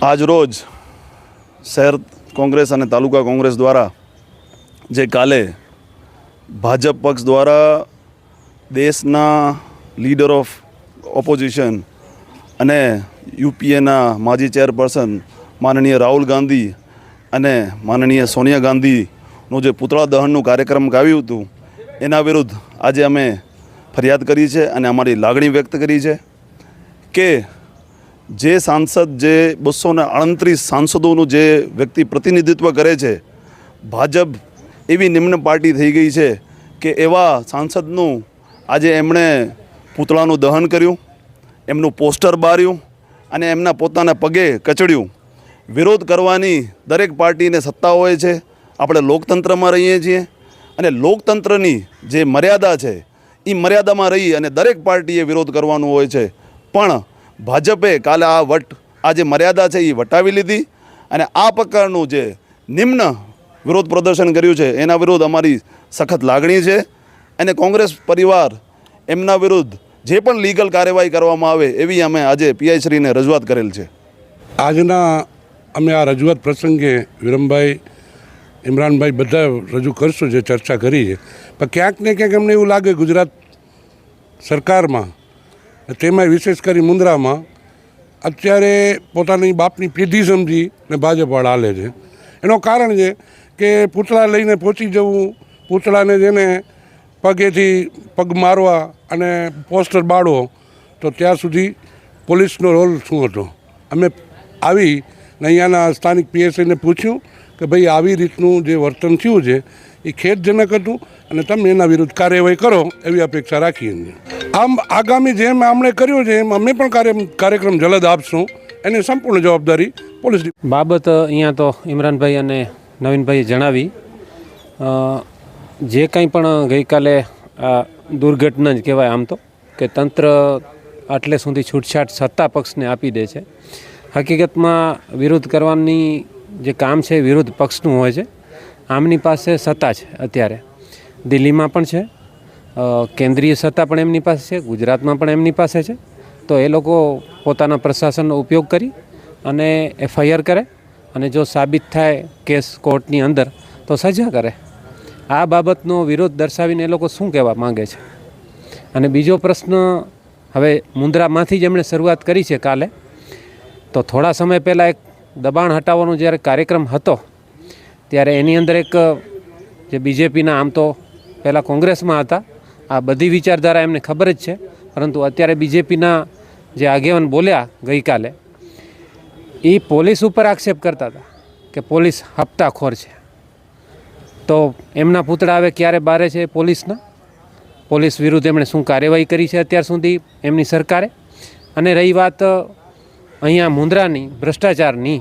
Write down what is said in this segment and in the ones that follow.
આજ રોજ શહેર કોંગ્રેસ અને તાલુકા કોંગ્રેસ દ્વારા જે કાલે ભાજપ પક્ષ દ્વારા દેશના લીડર ઓફ ઓપોઝિશન અને યુપીએના માજી ચેરપર્સન માનનીય રાહુલ ગાંધી અને માનનીય સોનિયા ગાંધીનું જે પુતળા દહનનું કાર્યક્રમ ગાવ્યું હતું, એના વિરુદ્ધ આજે અમે ફરિયાદ કરી છે અને અમારી લાગણી વ્યક્ત કરી છે કે જે સાંસદ જે બસો ને સાંસદોનું જે વ્યક્તિ પ્રતિનિધિત્વ કરે છે, ભાજપ એવી નિમ્ન પાર્ટી થઈ ગઈ છે કે એવા સાંસદનું આજે એમણે પૂતળાનું દહન કર્યું, એમનું પોસ્ટર બાર્યું અને એમના પોતાના પગે કચડ્યું. વિરોધ કરવાની દરેક પાર્ટીને સત્તા હોય છે આપણે લોકતંત્રમાં રહીએ છીએ અને લોકતંત્રની જે મર્યાદા છે એ મર્યાદામાં રહી અને દરેક પાર્ટીએ વિરોધ કરવાનું હોય છે. પણ ભાજપે કાલે આ વટ, આ જે મર્યાદા છે એ વટાવી લીધી અને આ પ્રકારનું જે નિમ્ન વિરોધ પ્રદર્શન કર્યું છે, એના વિરુદ્ધ અમારી સખત લાગણી છે અને કોંગ્રેસ પરિવાર એમના વિરુદ્ધ જે પણ લીગલ કાર્યવાહી કરવામાં આવે, એવી અમે આજે પીઆઈ શ્રીને રજૂઆત કરેલ છે. આજના અમે આ રજૂઆત પ્રસંગે વિરમભાઈ ઇમરાનભાઈ બધા રજૂ કરશું જે ચર્ચા કરી છે. પણ ક્યાંક ને ક્યાંક અમને એવું લાગે ગુજરાત સરકારમાં તેમાંય વિશેષ કરી મુન્દ્રામાં અત્યારે પોતાની બાપની પેઢી સમજી ને ભાજપવાળા હાલે છે. એનું કારણ છે કે પૂતળા લઈને પહોંચી જવું, પૂતળાને જેને પગેથી પગ મારવા અને પોસ્ટર બાળવો, તો ત્યાં સુધી પોલીસનો રોલ શું હતો? અમે આવી ને અહીંયાના સ્થાનિક પીએસઆઈને પૂછ્યું કે ભાઈ આવી રીતનું જે વર્તન થયું છે, એ ખેદજનક હતું અને તમે એના વિરુદ્ધ કાર્યવાહી કરો એવી અપેક્ષા રાખીએ છીએ આમ આગામી જેમ આમણે કર્યું છે એમ અમે પણ કાર્ય, કાર્યક્રમ જલદ આપશું. એની સંપૂર્ણ જવાબદારી પોલીસ બાબત અહીંયા તો ઇમરાનભાઈ અને નવીનભાઈએ જણાવી. જે કંઈ પણ ગઈકાલે આ દુર્ઘટના જ કહેવાય આમ તો, કે તંત્ર આટલે સુધી છૂટછાટ સત્તા પક્ષને આપી દે છે. હકીકતમાં વિરોધ કરવાની જે કામ છે વિરોધ પક્ષનું હોય છે. આમની પાસે સત્તા છે અત્યારે. દિલ્હીમાં પણ છે. કેન્દ્રીય સત્તા પણ એમની પાસે છે. ગુજરાતમાં પણ એમની પાસે છે. તો એ લોકો પોતાના પ્રશાસનનો ઉપયોગ કરી અને એફઆઈઆર કરે અને જો સાબિત થાય કેસ કોર્ટની અંદર, તો સજા કરે. આ બાબતનો વિરોધ દર્શાવીને એ લોકો શું કહેવા માંગે છે? અને બીજો પ્રશ્ન હવે મુન્દ્રામાંથી જ એમણે શરૂઆત કરી છે કાલે. તો થોડા સમય પહેલાં એક દબાણ હટાવવાનો જ્યારે કાર્યક્રમ હતો, ત્યારે એની અંદર એક, જે બીજેપીના આમ તો પહેલાં કોંગ્રેસમાં હતા, આ બધી વિચારધારા એમને ખબર જ છે, પરંતુ અત્યારે બીજેપીના જે આગેવાન બોલ્યા ગઈકાલે, એ પોલીસ ઉપર આક્ષેપ કરતા હતા કે પોલીસ હપ્તાખોર છે. તો એમના પૂતળા હવે ક્યારે બારે છે પોલીસના? પોલીસ વિરુદ્ધ એમણે શું કાર્યવાહી કરી છે અત્યાર સુધી એમની સરકારે? અને રહી વાત અહીંયા મુંદ્રાની, ભ્રષ્ટાચારની.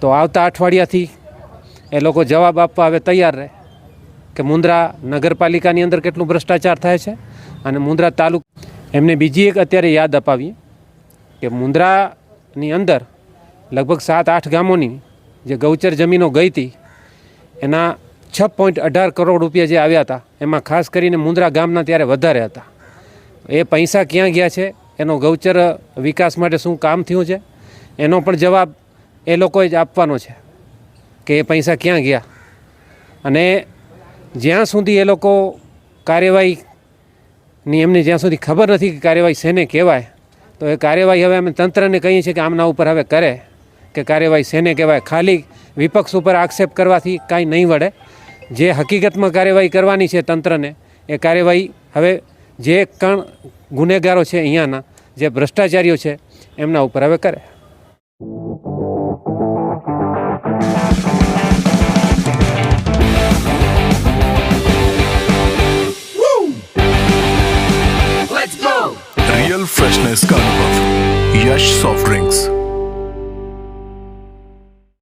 તો આવતા અઠવાડિયાથી એ લોકો જવાબ આપવા હવે તૈયાર રહે કે મુંદ્રા નગરપાલિકાની અંદર કેટલું ભ્રષ્ટાચાર થાય છે અને મુંદ્રા તાલુક એમને બીજી એક અત્યારે યાદ અપાવીએ કે મુંદ્રાની અંદર લગભગ સાત, આઠ ગામોની જે ગૌચર જમીનો ગઈ હતી, એના છ પોઈન્ટ અઢાર કરોડ રૂપિયા જે આવ્યા હતા, એમાં ખાસ કરીને મુંદ્રા ગામના ત્યારે વધારે હતા. એ પૈસા ક્યાં ગયા છે? એનો ગૌચર વિકાસ માટે શું કામ થયું છે? એનો પણ જવાબ એ લોકોએ જ આપવાનો છે કે એ પૈસા ક્યાં ગયા? અને જ્યાં સુધી એ લોકો કાર્યવાહીની એમને જ્યાં સુધી ખબર નથી કે કાર્યવાહી શેને કહેવાય, તો એ કાર્યવાહી હવે અમે તંત્રને કહીએ છીએ કે આમના ઉપર હવે કરે કે કાર્યવાહી શેને કહેવાય. ખાલી વિપક્ષ ઉપર આક્ષેપ કરવાથી કાંઈ નહીં વળે. જે હકીકતમાં કાર્યવાહી કરવાની છે તંત્રને, એ કાર્યવાહી હવે જે કણ ગુનેગારો છે અહીંયાના જે ભ્રષ્ટાચારીઓ છે એમના ઉપર હવે કરે. Real freshness carnival Yash soft drinks